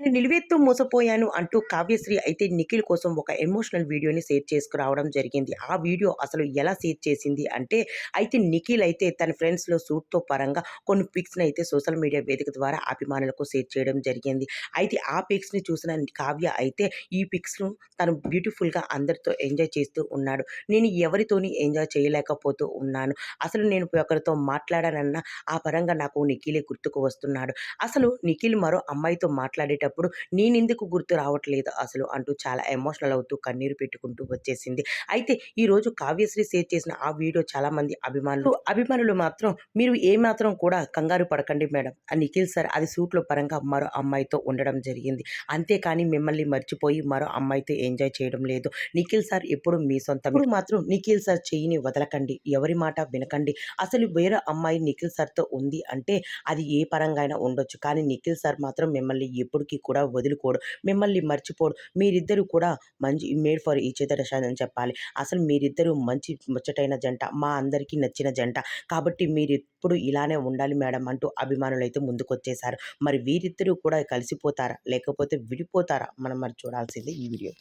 నేను నిలువెత్తు మోసపోయాను అంటూ కావ్యశ్రీ అయితే నిఖిల్ కోసం ఒక ఎమోషనల్ వీడియోని షేర్ చేసుకురావడం జరిగింది. ఆ వీడియో అసలు ఎలా షేర్ చేసింది అంటే అయితే నిఖిల్ అయితే తన ఫ్రెండ్స్లో సూట్తో పరంగా కొన్ని పిక్స్ని అయితే సోషల్ మీడియా వేదిక ద్వారా అభిమానులకు షేర్ చేయడం జరిగింది. అయితే ఆ పిక్స్ని చూసిన కావ్య అయితే ఈ పిక్స్ను తను బ్యూటిఫుల్గా అందరితో ఎంజాయ్ చేస్తూ ఉన్నాడు. నేను ఎవరితోని ఎంజాయ్ చేయలేకపోతూ ఉన్నాను. అసలు నేను ఒకరితో మాట్లాడానన్నా ఆ పరంగా నాకు నిఖిలే గుర్తుకు వస్తున్నాడు. అసలు నిఖిల్ మరో అమ్మాయితో మాట్లాడేటప్పుడు నేనెందుకు గుర్తు రావట్లేదు అసలు అంటూ చాలా ఎమోషనల్ అవుతూ కన్నీరు పెట్టుకుంటూ వచ్చేసింది. అయితే ఈ రోజు కావ్యశ్రీ షేర్ చేసిన ఆ వీడియో చాలా మంది అభిమానులు అభిమానులు మాత్రం మీరు ఏ మాత్రం కూడా కంగారు పడకండి మేడం. ఆ నిఖిల్ సార్ అది సూట్లో పరంగా మరో అమ్మాయితో ఉండడం జరిగింది. అంతేకాని మిమ్మల్ని మర్చిపోయి మరో అమ్మాయితో ఎంజాయ్ చేయడం లేదు. నిఖిల్ సార్ ఎప్పుడు మీ సొంతం. ఇప్పుడు మాత్రం నిఖిల్ సార్ చెయ్యిని వదలకండి. ఎవరి మాట వినకండి. అసలు వేరే అమ్మాయి నిఖిల్ సార్తో ఉంది అంటే అది ఏ పరంగా అయినా ఉండొచ్చు. కానీ నిఖిల్ సార్ మాత్రం మిమ్మల్ని ఎప్పటికీ కూడా వదులుకోడు. మిమ్మల్ని మర్చిపోడు. మీరిద్దరూ కూడా మంచి మేడ్ ఫర్ ఈచ్ అదర్ అని చెప్పాలి. అసలు మీరిద్దరూ మంచి ముచ్చటైన జంట. మా అందరికీ నచ్చిన జంట. కాబట్టి మీరు ఎప్పుడు ఇలానే ఉండాలి మేడం అంటూ అభిమానులు అయితే ముందుకొచ్చేశారు. మరి వీరిద్దరూ కూడా కలిసిపోతారా? లేకపోతే విడిపోతారా? మనం మరి చూడాల్సింది ఈ వీడియో.